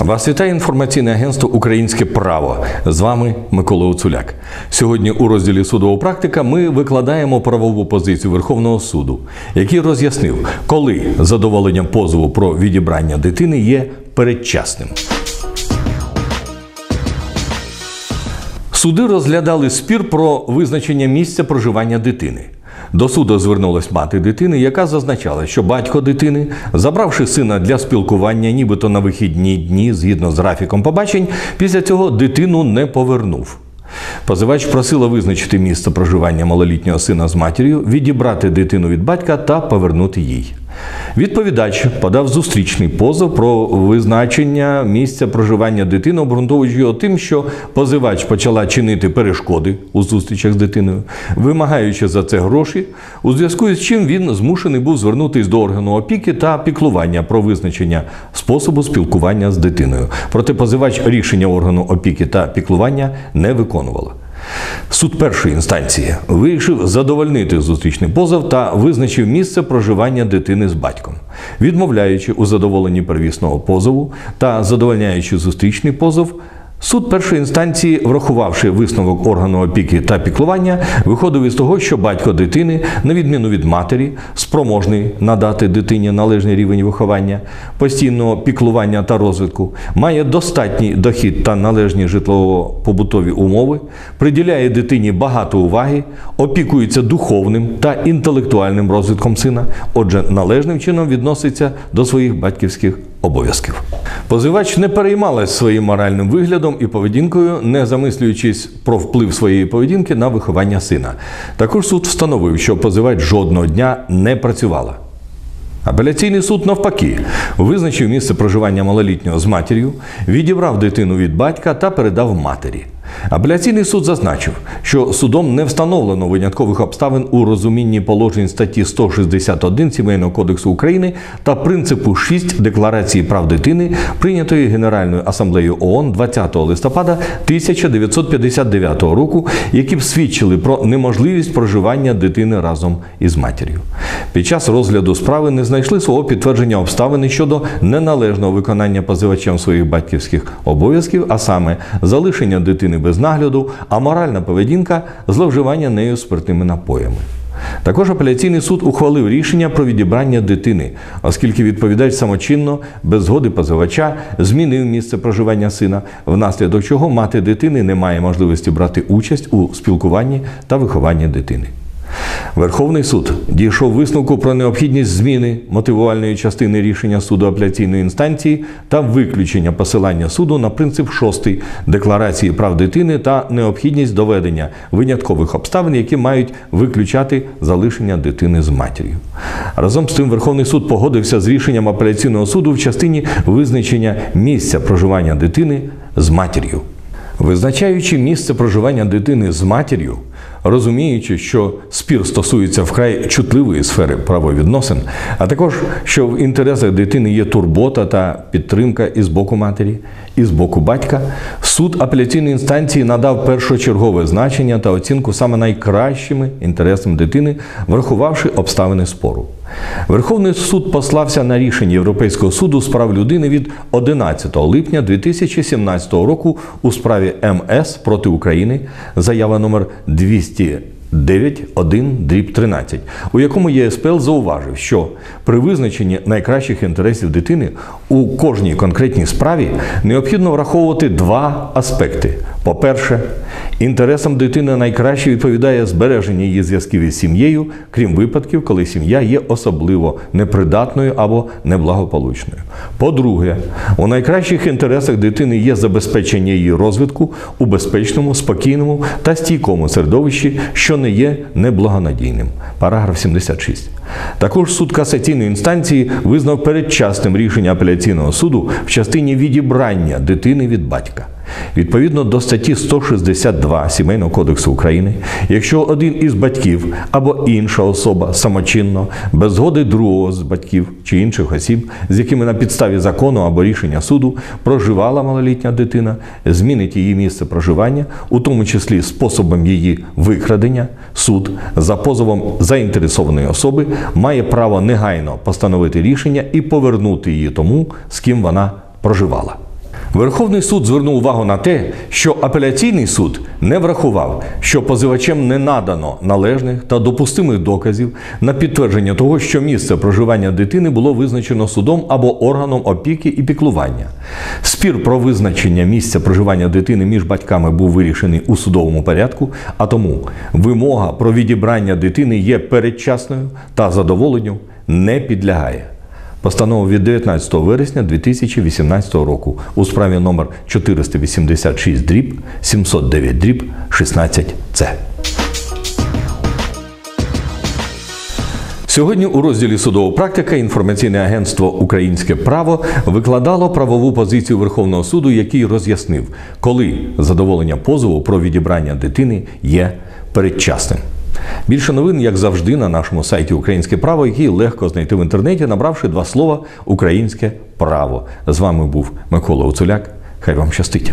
Вас вітає інформаційне агентство Українське право. З вами Микола Оцуляк. Сьогодні у розділі судова практика ми викладаємо правову позицію Верховного суду, який роз'яснив, коли задоволенням позову про відібрання дитини є передчасним. Суди розглядали спір про визначення місця проживання дитини. До суду звернулась мати дитини, яка зазначала, що батько дитини, забравши сина для спілкування, нібито на вихідні дні, згідно з графіком побачень, після цього дитину не повернув. Позивач просила визначити місце проживання малолітнього сина з матір'ю, відібрати дитину від батька та повернути їй. Відповідач подав зустрічний позов про визначення місця проживання дитини, обґрунтовуючи його тим, що позивач почала чинити перешкоди у зустрічах з дитиною, вимагаючи за це гроші, у зв'язку з чим він змушений був звернутися до органу опіки та піклування про визначення способу спілкування з дитиною. Проте позивач рішення органу опіки та піклування не виконувала. Суд першої інстанції вирішив задовольнити зустрічний позов та визначив місце проживання дитини з батьком, відмовляючи у задоволенні первісного позову та задовольняючи зустрічний позов. Суд першої інстанції, врахувавши висновок органу опіки та піклування, виходив із того, що батько дитини, на відміну від матері, спроможний надати дитині належний рівень виховання, постійного піклування та розвитку, має достатній дохід та належні житлово-побутові умови, приділяє дитині багато уваги, опікується духовним та інтелектуальним розвитком сина, отже, належним чином відноситься до своїх батьківських обов'язків. Позивач не переймалась своїм моральним виглядом і поведінкою, не замислюючись про вплив своєї поведінки на виховання сина. Також суд встановив, що позивач жодного дня не працювала. Апеляційний суд навпаки визначив місце проживання малолітнього з матір'ю, відібрав дитину від батька та передав матері. Апеляційний суд зазначив, що судом не встановлено виняткових обставин у розумінні положень статті 161 Сімейного кодексу України та принципу 6 Декларації прав дитини, прийнятої Генеральною асамблеєю ООН 20 листопада 1959 року, які б свідчили про неможливість проживання дитини разом із матір'ю. Під час розгляду справи не знайшли свого підтвердження обставини щодо неналежного виконання позивачем своїх батьківських обов'язків, а саме залишення дитини без нагляду, а моральна поведінка зловживання нею спиртними напоями. Також апеляційний суд ухвалив рішення про відібрання дитини, оскільки відповідач самочинно, без згоди позивача, змінив місце проживання сина, внаслідок чого мати дитини не має можливості брати участь у спілкуванні та вихованні дитини. Верховний суд дійшов висновку про необхідність зміни мотивувальної частини рішення суду апеляційної інстанції та виключення посилання суду на принцип 6 Декларації прав дитини та необхідність доведення виняткових обставин, які мають виключати залишення дитини з матір'ю. Разом з тим, Верховний суд погодився з рішенням апеляційного суду в частині визначення місця проживання дитини з матір'ю. Визначаючи місце проживання дитини з матір'ю, розуміючи, що спір стосується вкрай чутливої сфери правовідносин, а також що в інтересах дитини є турбота та підтримка і з боку матері, і з боку батька, суд апеляційної інстанції надав першочергове значення та оцінку саме найкращими інтересам дитини, врахувавши обставини спору. Верховний суд послався на рішення Європейського суду з прав людини від 11 липня 2017 року у справі МС проти України, заява номер 200. 9.1 дріб 13, у якому ЄСПЛ зауважив, що при визначенні найкращих інтересів дитини у кожній конкретній справі необхідно враховувати два аспекти. По-перше, інтересам дитини найкраще відповідає збереження її зв'язків із сім'єю, крім випадків, коли сім'я є особливо непридатною або неблагополучною. По-друге, у найкращих інтересах дитини є забезпечення її розвитку у безпечному, спокійному та стійкому середовищі, що не є неблагонадійним. Параграф 76. Також суд касаційної інстанції визнав передчасним рішення апеляційного суду в частині відібрання дитини від батька. Відповідно до статті 162 Сімейного кодексу України, якщо один із батьків або інша особа самочинно, без згоди другого з батьків чи інших осіб, з якими на підставі закону або рішення суду проживала малолітня дитина, змінить її місце проживання, у тому числі способом її викрадення, суд за позовом заінтересованої особи має право негайно постановити рішення і повернути її тому, з ким вона проживала. Верховний суд звернув увагу на те, що апеляційний суд не врахував, що позивачем не надано належних та допустимих доказів на підтвердження того, що місце проживання дитини було визначено судом або органом опіки і піклування. Спір про визначення місця проживання дитини між батьками був вирішений у судовому порядку, а тому вимога про відібрання дитини є передчасною та задоволенню не підлягає. Постанова від 19 вересня 2018 року у справі номер 486 дріб 709 дріб 16 С. Сьогодні у розділі судова практика інформаційне агентство Українське право викладало правову позицію Верховного суду, який роз'яснив, коли задоволення позову про відібрання дитини є передчасним. Більше новин, як завжди, на нашому сайті Українське право, який легко знайти в інтернеті, набравши два слова Українське право. З вами був Микола Уцуляк. Хай вам щастить.